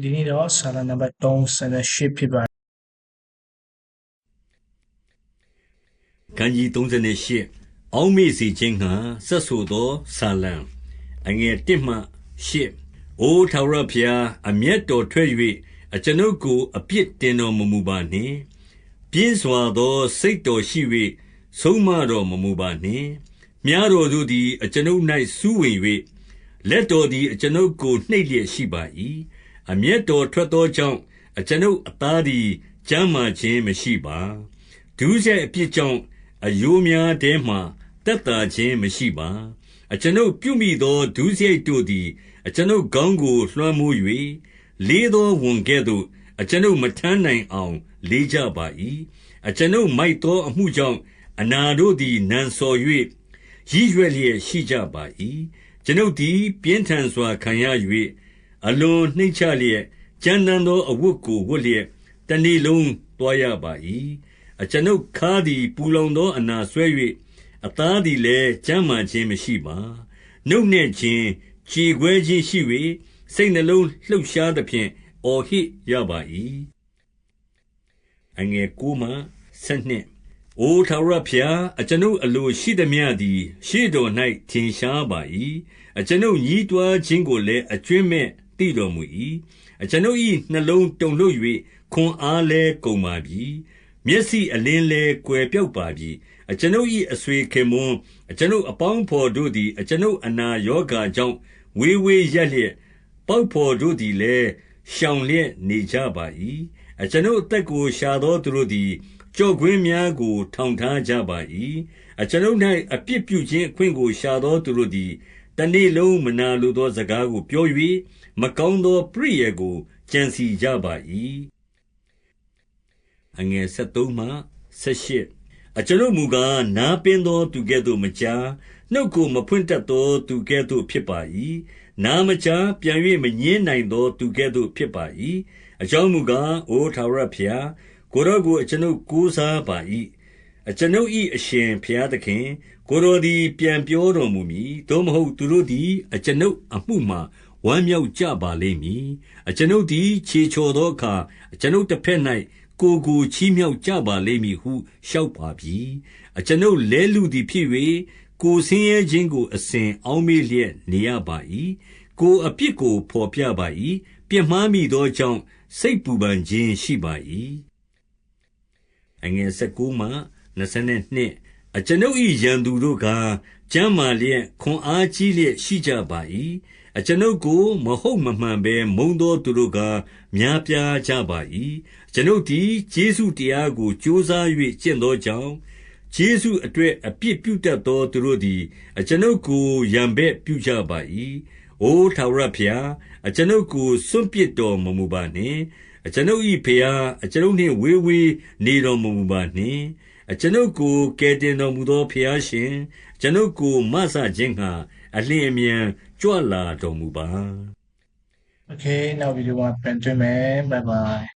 ဒီနေ့တော့ဆာလနံပါတ်38ဖြစ်ပါတယ်ခန်းကြီး38အောက်မေ့စေခြင်းငှာဆက်ဆိုသောဆာလံအငယ်1မှ8အိုထာဝရဘုရားအမျက်တော်ထွက်၍အကျွန်ုပ်ကိုအပြစ်တင်တော်မမူပါနှင့်ပြင်းစွာသောစိတ်တော်ရှိ၍ဆုံးမတော်မမူပါနှင့်မြားတော်တို့သည်အကျွန်ုပ်၌စူးဝင်၍လက်တော်သည်အကျွန်ုပ်ကိုနှိပ်လျက်ရှိပါ၏ အမျက်တော်ထွက်သောကြောင့် အကျွန်ုပ်အသားသည် ကျမ်းမာခြင်းမရှိပါ ဒုစရိုက်အပြစ်ကြောင့်အယိုးများထဲမှတက်တာခြင်းမရှိပါ အကျွန်ုပ်ပြုမိသော ဒုစရိုက်တို့သည် အကျွန်ုပ်ခေါင်းကို လွှမ်းမိုး၍လေးသောဝန်ကဲ့သို့ အကျွန်ုပ်မထမ်းနိုင်အောင် လေးကြပါ၏အကျွန်ုပ်မိုက်သောအမှုကြောင့် အနာတို့သည် နံစော်၍ရည်ရွယ်လျက်ရှိကြပါ၏ကျွန်ုပ်သည် ပြင်းထန်စွာခံရ၍ အလွန်နှိမ့်ချလျက် ကြမ်းတမ်းသောအဝတ်ကို ဝတ်လျက် တနေ့လုံးသွားရပါ၏အကျွန်ုပ်ခါးသည် ပူလောင်သောအနာဆွဲ၍အသားသည်လည်း ကျမ်းမာခြင်းမရှိပါနှုတ်နှင့်ခြင်း ကြည်ခွဲခြင်းရှိ၍စိတ်နှလုံးလှုပ်ရှားသဖြင့် အော်ဟစ်ရပါ၏အငယ်ကိုမှဆက်နှစ်အိုထာဝရဘုရား အကျွန်ုပ်အလိုရှိသမျှသည် ရှေ့တော်၌ထင်ရှားပါ၏အကျွန်ုပ်ညီးတွားခြင်းကိုလည်း အကျွင့်မဲ့ သိတော်မူ၏အကျွန်ုပ်၏နှလုံးတုန်လှုပ်၍ခွန်အားလည်း ကုန်ပါပြီ မျက်စိအလင်းလည်း ကွယ်ပြောက်ပါပြီ အကျွန်ုပ်၏အဆွေခင်မွန်း အကျွန်ုပ်အပေါင်းဖော်တို့သည် အကျွန်ုပ်အနာရောဂါကြောင့် ဝေးဝေးရက်လျက် ပေါက်ဖော်တို့သည်လည်း ရှောင်လျက်နေကြပါ၏အကျွန်ုပ်အသက်ကို ရှာသောသူတို့သည်ကြော့ကွင်းများကို ထောင်ထားကြပါ၏အကျွန်ုပ်၌အပြစ်ပြုခြင်းအခွင့်ကို ရှာသောသူတို့သည် တနေ့လုံးမနာလိုသောစကားကိုပြော၍မကောင်းသော ပရိယာယ်ကို ကြံစီကြပါ၏အငယ်73မှ78အကျွန်ုပ်မူကား နားပင်သောသူကဲ့သို့မကြား နှုတ်ကို မဖွင့်တတ်သော သူကဲ့သို့ဖြစ်ပါ၏နာမကြား ပြန်၍မငင်းနိုင်သော သူကဲ့သို့ဖြစ်ပါ၏အကြောင်းမူကား အိုထာဝရဘုရား ကိုရောကို အကျွန်ုပ်ကိုးစားပါ၏ အကျွန်ုပ်၏အရှင်ဘုရားသခင် ကိုယ်တော်သည် ပြန်ပြောတော်မူမည် သို့မဟုတ် သူတို့သည် အကျွန်ုပ်အမှုမှာ ဝမ်းမြောက်ကြပါလိမ့်မည် အကျွန်ုပ်သည် ခြေချော်သောအခါ အကျွန်ုပ်တစ်ဖက်၌ကိုယ်ကို ချီးမြှောက်ကြပါလိမ့်မည်ဟု လျှောက်ပါပြီ အကျွန်ုပ်လဲလူသည်ဖြစ်၍ကိုယ်ဆင်းရဲခြင်းကို အစဉ်အောင်းမေ့လျက်နေရပါ၏ကိုယ်အပြစ်ကိုဖော်ပြပါ၏ပြစ်မှားမိသောကြောင့် စိတ်ပူပန်ခြင်းရှိပါ၏အငယ်19မှ 22 အကျွန်ုပ်၏ရန်သူတို့ကကျမ်းမာလျက်ခွန်အားကြီးလျက်ရှိကြပါ၏အကျွန်ုပ်ကို မဟုတ်မမှန်ဘဲ မုံသောသူတို့ကများပြားကြပါ၏ကျွန်ုပ်သည်ယေရှုတရားကို ကြိုးစား၍ကျင့်သောကြောင့်ယေရှုအတွက် အပြစ်ပြုတတ်သော သူတို့သည် အကျွန်ုပ်ကိုရံဘက်ပြုကြပါ၏အိုထာဝရဘုရား အကျွန်ုပ်ကို စွန့်ပစ်တော်မမူပါနှင့် အကျွန်ုပ်၏ဘုရား အကျွန်ုပ်နှင့် ဝေးဝေးနေတော်မမူပါနှင့် အကျွန်ုပ်ကို ကယ်တင်တော်မူသောဘုရားရှင် အကျွန်ုပ်ကိုမဆခြင်းငှာအလင်းအမြန် ကြွလာတော်မူပါ Okay နောက်ဗီဒီယိုမှာပြန်တွေ့မယ် bye bye